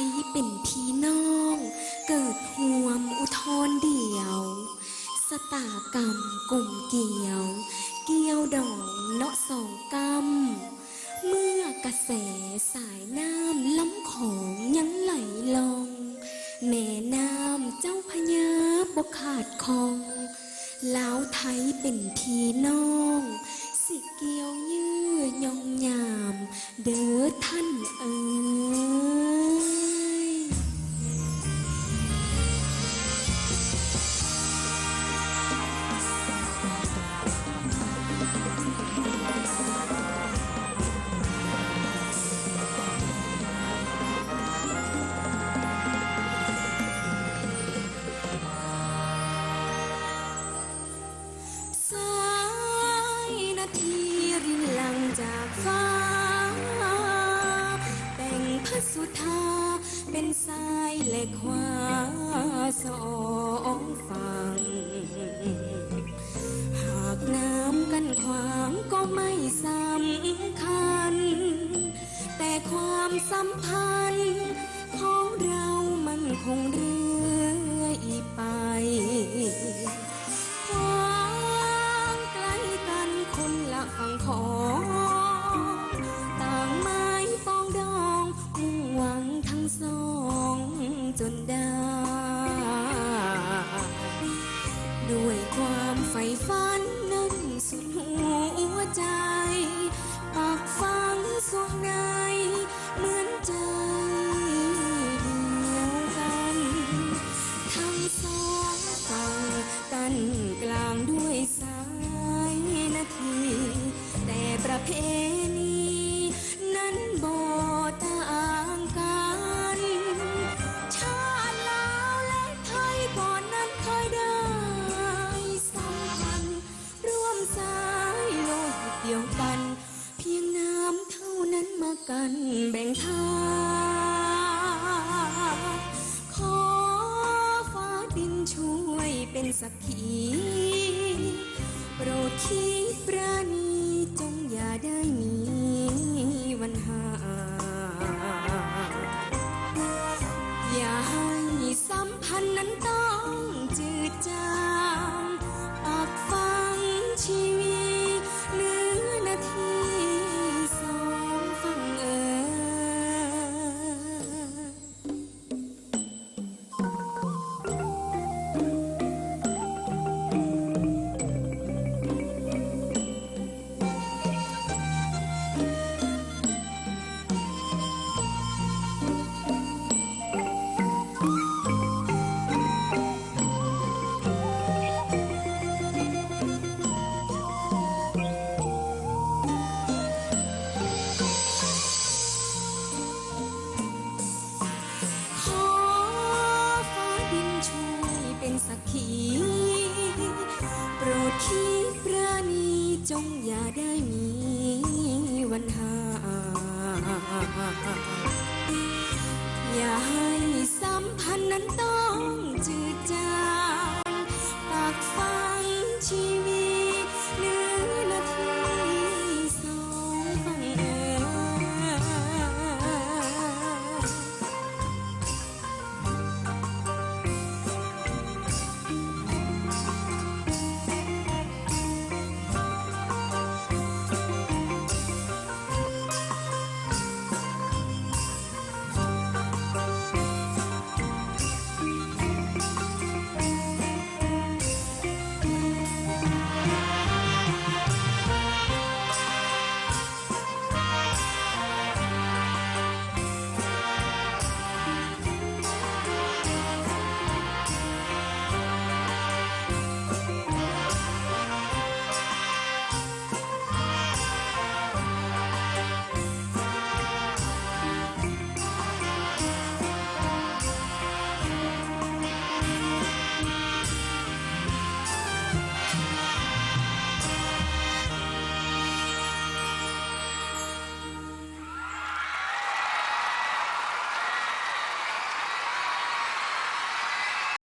ยเป็นพี่น้อง เกิดห่วมอุทธรเดียว สตากรรมกลุ่มเกี่ยว เกี่ยวดองเนาะสองกรรม เมื่อกระแสสายน้ำล้ำของยังไหลลง แม่น้ำเจ้าพญาบกขาดคองแลาวไทยเป็นพี่น้อง สิเกี่ยวยื้อยองยาม เด้อท่านเอ๋ยายและขวาสองฝั่ง หากน้ำกันขวางก็ไม่สำคัญ แต่ความสัมพันธ์ ไฟฝันนั้นสุดหัวใจ กันแบ่งทางขอฟ้าดินช่วยเป็นสักขีโปรดคิดประ วันห่า